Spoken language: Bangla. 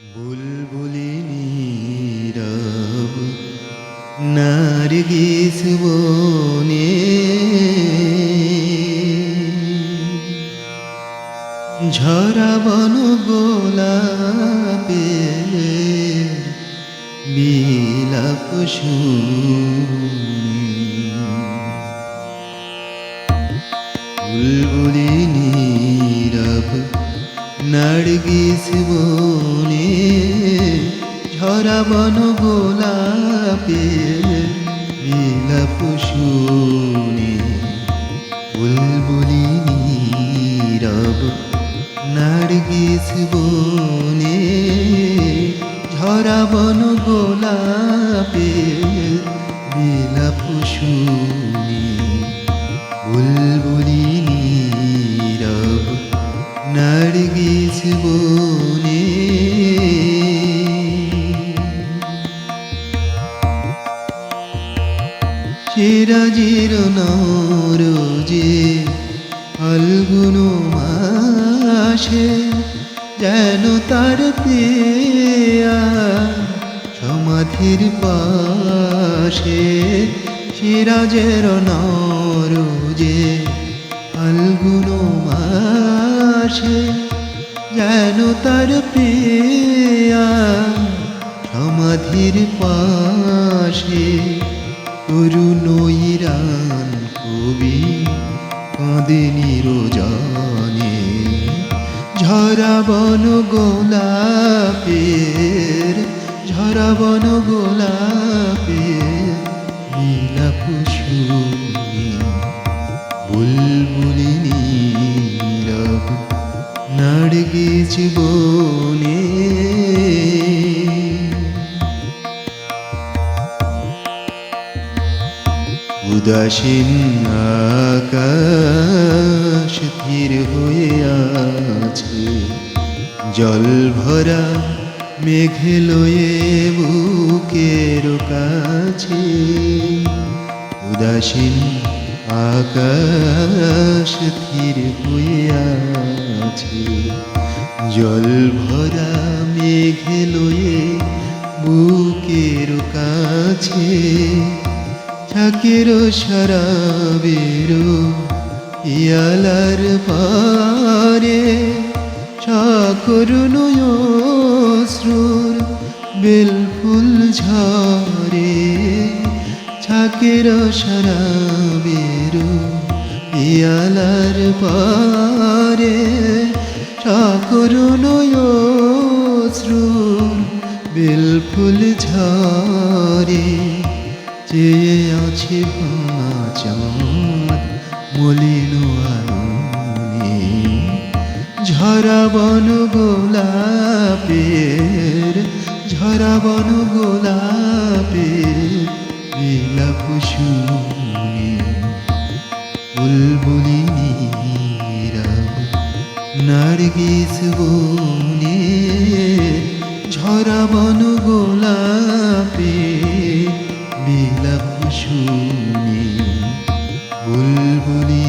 বুলবুলি নীরব নার্গিস বনে। ঝরা বন গোলাপে বিলাপ বুলবুলি নীরব নার্গিস বনে ঝরা বন গোলাপে বিলাপ শুনি বুলবুলি নীরব নার্গিস বনে ঝরা গোলাপে বিলাপ শুনি বুলবুলি নীরব নার্গিস বনে। চিরাজির নরজে ফাল্গুন মাসে যেন তার প্রিয়া সমাধির পাশে সিরাজের নরজে ফাল্গুন মাসে যেন তার প্রিয়া সমাধির পাশে তরুণ ইরান কবি কাঁদে নিরজনে। ঝরা বন গোলাপের ঝরা বন গোলাপের নার্গিস বনে। উদাসীন আকাশ স্থির হয়ে আছে জল ভরা মেঘে লয়ে বুকের কাছে। উদাসীন আকাশ স্থির হয়ে আছে জল ভরা মেঘে লয়ে বুকের কাছে থাকেরো শরাবেরো ইয়ালার পারে সকরুণ শ্রুর বেলফুল ঝরে ছাকের শরাবেরো ইয়ালার পারে সকরুণ শ্রুর বেলফুল ঝরে চেয়ে আছে মলিন ঝরা বন গোলাপের, ঝরা বন গোলাপের বুলবুলি বুলবুলিরা নার্গিস বনে ঝরা বন গোলাপে বিলাপ শুনে। বুলবুলি